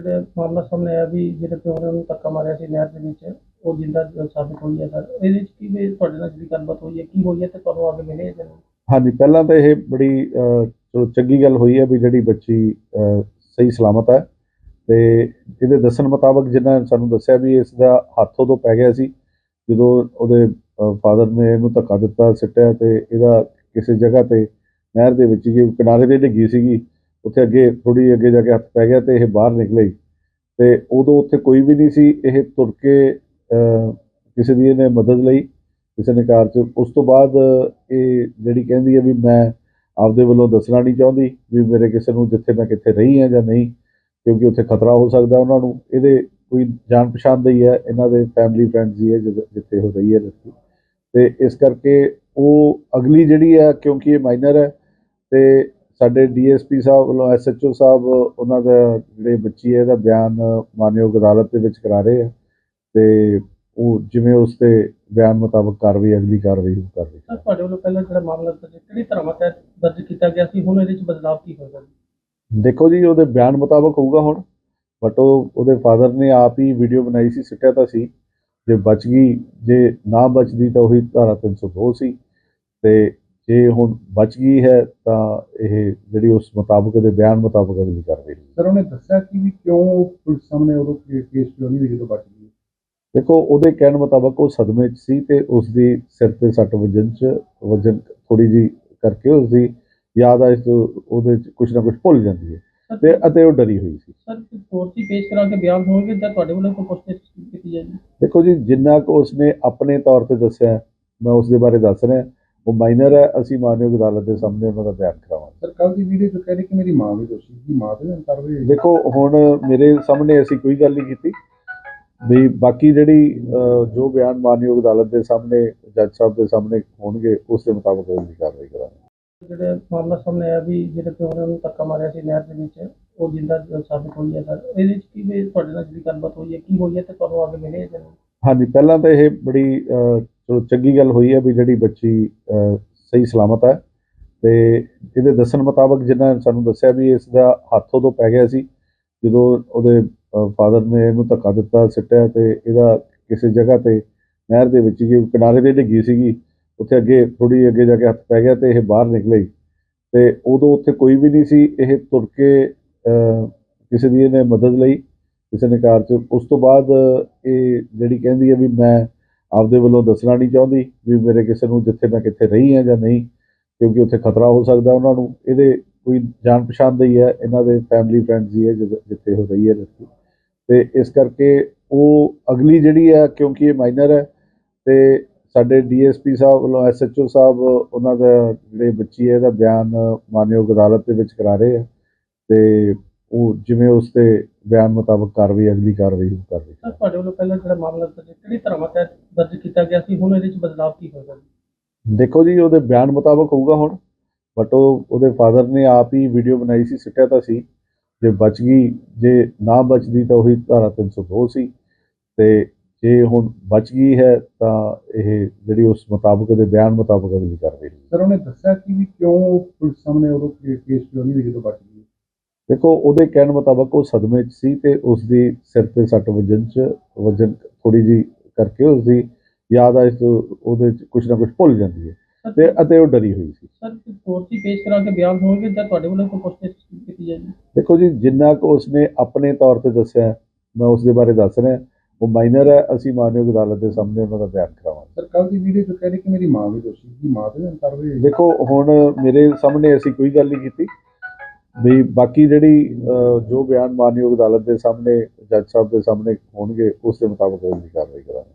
ਜਿਹੜੇ ਮਾਮਲਾ ਸਾਹਮਣੇ ਆਇਆ ਵੀ ਜਿਹੜੇ ਪਿਓ ਨੇ ਉਹਨੂੰ ਧੱਕਾ ਮਾਰਿਆ ਸੀ ਨਹਿਰ ਦੇ ਵਿੱਚ, ਉਹ ਜਿੰਦਾ ਸਾਬਿਤ ਹੋਈ ਹੈ ਸਰ। ਇਹਦੇ ਵਿੱਚ ਕਿਵੇਂ ਤੁਹਾਡੇ ਨਾਲ ਜਿਹੜੀ ਗੱਲਬਾਤ ਹੋਈ ਹੈ, ਕੀ ਹੋਈ ਹੈ ਤੇ ਤੁਹਾਨੂੰ ਅੱਗੇ ਮਿਲੇ ਜਾਂ ਨਹੀਂ ਹਾਂਜੀ, ਪਹਿਲਾਂ ਤਾਂ ਇਹ ਬੜੀ ਚਲੋ ਚੰਗੀ ਗੱਲ ਹੋਈ ਹੈ ਵੀ ਜਿਹੜੀ ਬੱਚੀ ਸਹੀ ਸਲਾਮਤ ਹੈ ਤੇ ਇਹਦੇ ਦੱਸਣ ਮੁਤਾਬਕ ਜਿਨ੍ਹਾਂ ਸਾਨੂੰ ਦੱਸਿਆ ਵੀ ਇਸ ਦਾ ਹੱਥ ਉਦੋਂ ਪੈ ਗਿਆ ਸੀ ਜਦੋਂ ਉਹਦੇ ਫਾਦਰ ਨੇ ਇਹਨੂੰ ਧੱਕਾ ਦਿੱਤਾ, ਸਿੱਟਿਆ ਤੇ ਇਹਦਾ ਕਿਸੇ ਜਗ੍ਹਾ ਤੇ ਨਹਿਰ ਦੇ ਵਿੱਚ ਹੀ ਕਿਨਾਰੇ ਤੇ ਡਿੱਗੀ ਸੀਗੀ। ਉੱਥੇ ਅੱਗੇ ਥੋੜੀ ਅੱਗੇ ਜਾ ਕੇ ਹੱਥ ਪੈ ਗਿਆ ਤੇ ਇਹ ਬਾਹਰ ਨਿਕਲੇ ਤੇ ਉਦੋਂ ਉੱਥੇ ਕੋਈ ਵੀ ਨਹੀਂ ਸੀ, ਇਹ ਤੁਰ ਕੇ ਕਿਸੇ ਦੀ ਇਹਨੇ ਮਦਦ ਲਈ, ਕਿਸੇ ਨੇ ਕਾਰ 'ਚ। ਉਸ ਤੋਂ ਬਾਅਦ ਇਹ ਜਿਹੜੀ ਕਹਿੰਦੀ ਹੈ ਵੀ ਮੈਂ ਆਪਦੇ ਵੱਲੋਂ ਦੱਸਣਾ ਨਹੀਂ ਚਾਹੁੰਦੀ ਵੀ ਮੇਰੇ ਕਿਸੇ ਨੂੰ ਜਿੱਥੇ ਮੈਂ ਕਿੱਥੇ ਰਹੀ ਹਾਂ ਜਾਂ ਨਹੀਂ, ਕਿਉਂਕਿ ਉੱਥੇ ਖਤਰਾ ਹੋ ਸਕਦਾ ਉਹਨਾਂ ਨੂੰ। ਇਹਦੇ ਕੋਈ ਜਾਣ ਪਛਾਣ ਦਾ ਹੀ ਹੈ, ਇਹਨਾਂ ਦੇ ਫੈਮਿਲੀ ਫਰੈਂਡਸ ਹੀ ਹੈ ਜਿੱਥੇ ਉਹ ਰਹੀ ਹੈ ਲੜਕੀ ਤੇ ਇਸ ਕਰਕੇ ਉਹ ਅਗਲੀ ਜਿਹੜੀ ਆ, ਕਿਉਂਕਿ ਇਹ ਮਾਈਨਰ ਹੈ, ਤੇ ਸਾਡੇ ਡੀਐਸਪੀ ਸਾਹਿਬ ਵੱਲੋਂ ਐਸਐਚਓ ਸਾਹਿਬ ਉਹਨਾਂ ਦਾ ਜਿਹੜੇ ਬੱਚੀ ਹੈ ਇਹਦਾ ਬਿਆਨ ਮਾਨਯੋਗ ਅਦਾਲਤ ਦੇ ਵਿੱਚ ਕਰਾ ਰਹੇ ਆ। ਤੇ ਉਹ ਜਿਵੇਂ ਉਸ ਤੇ ਬਿਆਨ ਮੁਤਾਬਕ ਕਾਰਵਾਈ ਅਗਲੀ ਕਾਰਵਾਈ ਉਹ ਕਰ ਰਹੀ ਸਰ ਤੁਹਾਡੇ ਵੱਲੋਂ ਪਹਿਲਾਂ ਜਿਹੜਾ ਮਾਮਲਾ ਦਰਜ ਕਿਹੜੀ ਧਰਮਾਂ ਤਹਿਤ ਦਰਜ ਕੀਤਾ ਗਿਆ ਸੀ? ਹੁਣ ਇਹਦੇ ਵਿੱਚ ਬਦਲਾਅ ਕੀ ਜੀ ਦੇਖੋ ਜੀ ਉਹਦੇ ਬਿਆਨ ਮੁਤਾਬਕ ਹੋਊਗਾ ਹੁਣ ਬਟ ਉਹ ਉਹਦੇ ਫਾਦਰ ਨੇ ਆਪ ਹੀ ਵੀਡੀਓ ਬਣਾਈ ਸੀ ਸਿੱਟਿਆ ਤਾਂ ਸੀ। ਜੇ ਬਚ ਗਈ ਜੇ ਨਾ ਬਚਦੀ ਤਾਂ ਉਹੀ ਧਾਰਾ 302 ਸੀ। ਤੇ ਜੇ ਹੁਣ ਬਚ ਗਈ ਹੈ ਤਾਂ ਇਹ ਜਿਹੜੀ ਉਸ ਮੁਤਾਬਕ ਦੇ ਬਿਆਨ ਮੁਤਾਬਕ ਅਗਲੀ ਕਾਰਵਾਈ। ਸਰ ਉਹਨੇ ਦੱਸਿਆ ਕਿ ਵੀ ਕਿਉਂ ਪੁਲਿਸ ਸਾਹਮਣੇ ਉਦੋਂ ਕੇ- ਕੇਸ ਕਿਉਂ ਨਹੀਂ ਜਦੋਂ ਬਚ ਗਈ ਦੇਖੋ ਉਹਦੇ ਕਹਿਣ ਮੁਤਾਬਕ ਉਹ ਸਦਮੇ 'ਚ ਸੀ ਤੇ ਉਸ ਦੀ ਸਿਰ ਤੇ ਸੱਟ ਵਜਨ 'ਚ ਵਜਨ ਥੋੜੀ ਜੀ ਕਰਕੇ ਉਸ ਦੀ ਯਾਦ ਆ ਇਸ ਤੋਂ ਉਹਦੇ 'ਚ ਕੁਝ ਨਾ ਕੁਝ ਭੁੱਲ ਜਾਂਦੀ ਹੈ ਤੇ ਅਤੇ ਉਹ ਡਰੀ ਹੋਈ ਸੀ। ਸਰ ਕੋਰਟ 'ਚ ਪੇਸ਼ ਕਰਾ ਕੇ ਬਿਆਨ ਹੋਣਗੇ ਜਾਂ ਤੁਹਾਡੇ ਵੱਲੋਂ ਕੋਈ ਪੁੱਛਗਿੱਛ ਕੀਤੀ ਜਾਏਗੀ? ਦੇਖੋ ਜੀ ਜਿੰਨਾ ਕੁ ਉਸਨੇ ਆਪਣੇ ਤੌਰ ਤੇ ਦੱਸਿਆ ਮੈਂ ਉਸ ਦੇ ਬਾਰੇ ਦੱਸ ਰਿਹਾ। ਉਹ ਮਾਈਨਰ ਹੈ ਅਸੀਂ ਮਾਨਯੋਗ ਅਦਾਲਤ ਦੇ ਸਾਹਮਣੇ ਉਹਨਾਂ ਦਾ ਬਿਆਨ ਕਰਾਵਾਂਗੇ। ਸਰ ਕੱਲ ਦੀ ਵੀਡੀਓ ਚ ਕਹਿ ਰਹੇ ਕਿ ਮੇਰੀ ਮਾਂ ਵੀ ਦੋਸ਼ੀ ਸੀ ਮਾਂ ਤੇ ਨਾ ਕਾਰਵਾਈ ਹੋਈ। ਦੇਖੋ ਹੁਣ ਮੇਰੇ ਸਾਹਮਣੇ ਅਸੀਂ ਕੋਈ ਗੱਲ ਨਹੀਂ ਕੀਤੀ। ਵੀ ਬਾਕੀ ਜਿਹੜੀ ਜੋ ਬਿਆਨ ਮਾਨਯੋਗ ਅਦਾਲਤ ਦੇ ਸਾਹਮਣੇ ਜੱਜ ਸਾਹਿਬ ਦੇ ਸਾਹਮਣੇ ਹੋਣਗੇ ਉਸ ਦੇ ਮੁਤਾਬਕ ਅਗਲੀ ਕਾਰਵਾਈ ਕਰਾਂਗੇ। ਜਿਹੜੇ ਮਾਮਲਾ ਸਾਹਮਣੇ ਆਇਆ ਵੀ ਜਿਹੜੇ ਪਿਓ ਨੇ ਉਹਨੂੰ ਧੱਕਾ ਮਾਰਿਆ ਸੀ ਨਹਿਰ ਦੇ ਵਿੱਚ ਉਹ ਜਿੰਦਾ ਸਾਬਿਤ ਹੋਈ ਹੈ ਸਰ। ਇਹਦੇ ਵਿੱਚ ਕਿਵੇਂ ਤੁਹਾਡੇ ਨਾਲ ਜਿਹੜੀ ਗੱਲਬਾਤ ਹੋਈ ਹੈ ਕੀ ਹੋਈ ਹੈ ਤੇ ਤੁਹਾਨੂੰ ਅੱਗੇ ਮਿਲੇ ਜਾਂ ਨਹੀਂ? ਹਾਂਜੀ ਪਹਿਲਾਂ ਤਾਂ ਇਹ ਬੜੀ ਚਲੋ ਚੰਗੀ ਗੱਲ ਹੋਈ ਹੈ ਵੀ ਜਿਹੜੀ ਬੱਚੀ ਸਹੀ ਸਲਾਮਤ ਹੈ ਤੇ ਇਹਦੇ ਦੱਸਣ ਮੁਤਾਬਕ ਜਿਨ੍ਹਾਂ ਸਾਨੂੰ ਦੱਸਿਆ ਵੀ ਇਸ ਦਾ ਹੱਥ ਉਦੋਂ ਪੈ ਗਿਆ ਸੀ ਜਦੋਂ ਉਹਦੇ ਫਾਦਰ ਨੇ ਇਹਨੂੰ ਧੱਕਾ ਦਿੱਤਾ, ਸਿੱਟਿਆ ਤੇ ਇਹਦਾ ਕਿਸੇ ਜਗ੍ਹਾ ਤੇ ਨਹਿਰ ਦੇ ਵਿੱਚ ਹੀ ਕਿਨਾਰੇ ਤੇ ਡਿੱਗੀ ਸੀਗੀ। ਉੱਥੇ ਅੱਗੇ ਥੋੜੀ ਅੱਗੇ ਜਾ ਕੇ ਹੱਥ ਪੈ ਗਿਆ ਤੇ ਇਹ ਬਾਹਰ ਨਿਕਲੇ। ਤੇ ਉਦੋਂ ਉੱਥੇ ਕੋਈ ਵੀ ਨਹੀਂ ਸੀ, ਇਹ ਤੁਰ ਕੇ ਕਿਸੇ ਦੀ ਇਹਨੇ ਮਦਦ ਲਈ, ਕਿਸੇ ਨੇ ਕਾਰ 'ਚ। ਉਸ ਤੋਂ ਬਾਅਦ ਇਹ ਜਿਹੜੀ ਕਹਿੰਦੀ ਹੈ ਵੀ ਮੈਂ ਆਪਦੇ ਵੱਲੋਂ ਦੱਸਣਾ ਨਹੀਂ ਚਾਹੁੰਦੀ ਵੀ ਮੇਰੇ ਕਿਸੇ ਨੂੰ ਜਿੱਥੇ ਮੈਂ ਕਿੱਥੇ ਰਹੀ ਹਾਂ ਜਾਂ ਨਹੀਂ, ਕਿਉਂਕਿ ਉੱਥੇ ਖਤਰਾ ਹੋ ਸਕਦਾ ਉਹਨਾਂ ਨੂੰ। ਇਹਦੇ ਕੋਈ ਜਾਣ ਪਛਾਣ ਦਾ ਹੀ ਹੈ, ਇਹਨਾਂ ਦੇ ਫੈਮਿਲੀ ਫਰੈਂਡਸ ਹੀ ਹੈ ਜਿੱਥੇ ਉਹ ਰਹੀ ਹੈ ਲੜਕੀ ਤੇ ਇਸ ਕਰਕੇ ਉਹ ਅਗਲੀ ਜਿਹੜੀ ਹੈ, ਕਿਉਂਕਿ ਇਹ ਮਾਈਨਰ ਹੈ, ਤੇ ਸਾਡੇ ਡੀਐਸਪੀ ਸਾਹਿਬ ਵੱਲੋਂ ਐਸਐਚਓ ਸਾਹਿਬ, ਉਹਨਾਂ ਦਾ ਜਿਹੜੇ ਬੱਚੀ ਹੈ, ਇਹਦਾ ਬਿਆਨ ਮਾਨਯੋਗ ਅਦਾਲਤ ਦੇ ਵਿੱਚ ਕਰਾ ਰਹੇ ਆ। ਤੇ ਉਹ ਜਿਵੇਂ ਉਸ ਤੇ ਬਿਆਨ ਮੁਤਾਬਕ ਕਾਰਵਾਈ ਅਗਲੀ ਕਾਰਵਾਈ ਉਹ ਕਰ ਰਹੀ ਸਰ ਤੁਹਾਡੇ ਵੱਲੋਂ ਪਹਿਲਾਂ ਜਿਹੜਾ ਮਾਮਲਾ ਦਰਜ ਕਿਹੜੀ ਧਰਮਾਂ ਤਹਿਤ ਦਰਜ ਕੀਤਾ ਗਿਆ ਸੀ? ਹੁਣ ਇਹਦੇ ਵਿੱਚ ਬਦਲਾਅ ਕੀ ਜੀ ਦੇਖੋ ਜੀ ਉਹਦੇ ਬਿਆਨ ਮੁਤਾਬਕ ਹੋਊਗਾ ਹੁਣ ਬਟ ਉਹ ਉਹਦੇ ਫਾਦਰ ਨੇ ਆਪ ਹੀ ਵੀਡੀਓ ਬਣਾਈ ਸੀ ਸਿੱਟਿਆ ਤਾਂ ਸੀ। ਜੇ ਬਚ ਗਈ ਜੇ ਨਾ ਬਚਦੀ ਤਾਂ ਉਹੀ ਧਾਰਾ 302 ਸੀ ਤੇ ਜੇ ਹੁਣ ਬਚ ਗਈ ਹੈ ਤਾਂ ਇਹ ਜਿਹੜੀ ਉਸ ਮੁਤਾਬਕ ਦੇ ਬਿਆਨ ਮੁਤਾਬਕ ਅਗਲੀ ਕਾਰਵਾਈ। ਸਰ ਉਹਨੇ ਦੱਸਿਆ ਕਿ ਵੀ ਕਿਉਂ ਪੁਲਿਸ ਸਾਹਮਣੇ ਉਦੋਂ ਕੇਸ ਕਿਉਂ ਨਹੀਂ ਜਦੋਂ ਬਚ ਗਈ ਦੇਖੋ ਉਹਦੇ ਕਹਿਣ ਮੁਤਾਬਕ ਉਹ ਸਦਮੇ 'ਚ ਸੀ ਤੇ ਉਸ ਦੀ ਸਿਰ ਤੇ ਸੱਟ ਵਜਨ 'ਚ ਵਜਨ ਥੋੜੀ ਜੀ ਕਰਕੇ ਉਸ ਦੀ ਯਾਦ ਆ ਇਸ ਤੋਂ ਉਹਦੇ 'ਚ ਕੁਝ ਨਾ ਕੁਝ ਭੁੱਲ ਜਾਂਦੀ ਹੈ ਤੇ ਅਤੇ ਉਹ ਡਰੀ ਹੋਈ ਸੀ। ਸਰ ਕੋਰਟ 'ਚ ਪੇਸ਼ ਕਰਾ ਕੇ ਬਿਆਨ ਹੋਣਗੇ ਜਾਂ ਤੁਹਾਡੇ ਵੱਲੋਂ ਕੋਈ ਪੁੱਛਗਿੱਛ ਕੀਤੀ ਜਾਏਗੀ? ਦੇਖੋ ਜੀ ਜਿੰਨਾ ਕੁ ਉਸਨੇ ਆਪਣੇ ਤੌਰ ਤੇ ਦੱਸਿਆ ਮੈਂ ਉਸ ਦੇ ਬਾਰੇ ਦੱਸ ਰਿਹਾ। ਉਹ ਮਾਈਨਰ ਹੈ ਅਸੀਂ ਮਾਨਯੋਗ ਅਦਾਲਤ ਦੇ ਸਾਹਮਣੇ ਉਹਨਾਂ ਦਾ ਬਿਆਨ ਕਰਾਵਾਂਗੇ। ਸਰ ਕੱਲ ਦੀ ਵੀਡੀਓ ਚ ਕਹਿ ਰਹੇ ਕਿ ਮੇਰੀ ਮਾਂ ਵੀ ਦੋਸ਼ੀ ਸੀ ਮਾਂ ਤੇ ਕਾਰਵਾਈ। ਦੇਖੋ ਹੁਣ ਮੇਰੇ ਸਾਹਮਣੇ ਅਸੀਂ ਕੋਈ ਗੱਲ ਨਹੀਂ ਕੀਤੀ। ਵੀ ਬਾਕੀ ਜਿਹੜੀ ਜੋ ਬਿਆਨ ਮਾਨਯੋਗ ਅਦਾਲਤ ਦੇ ਸਾਹਮਣੇ, ਜੱਜ ਸਾਹਿਬ ਦੇ ਸਾਹਮਣੇ ਹੋਣਗੇ, ਉਸ ਦੇ ਮੁਤਾਬਕ ਅਗਲੀ ਕਾਰਵਾਈ ਕਰਾਂਗੇ।